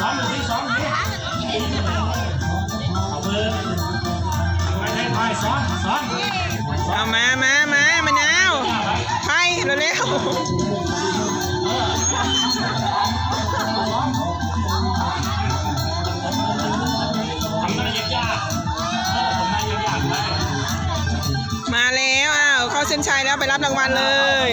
มเอามมซ้มเอามามามามาแนวไปเร็วมาแล้วอ้าวเข้าเส้นชัยแล้วไปรับรางวัลเลย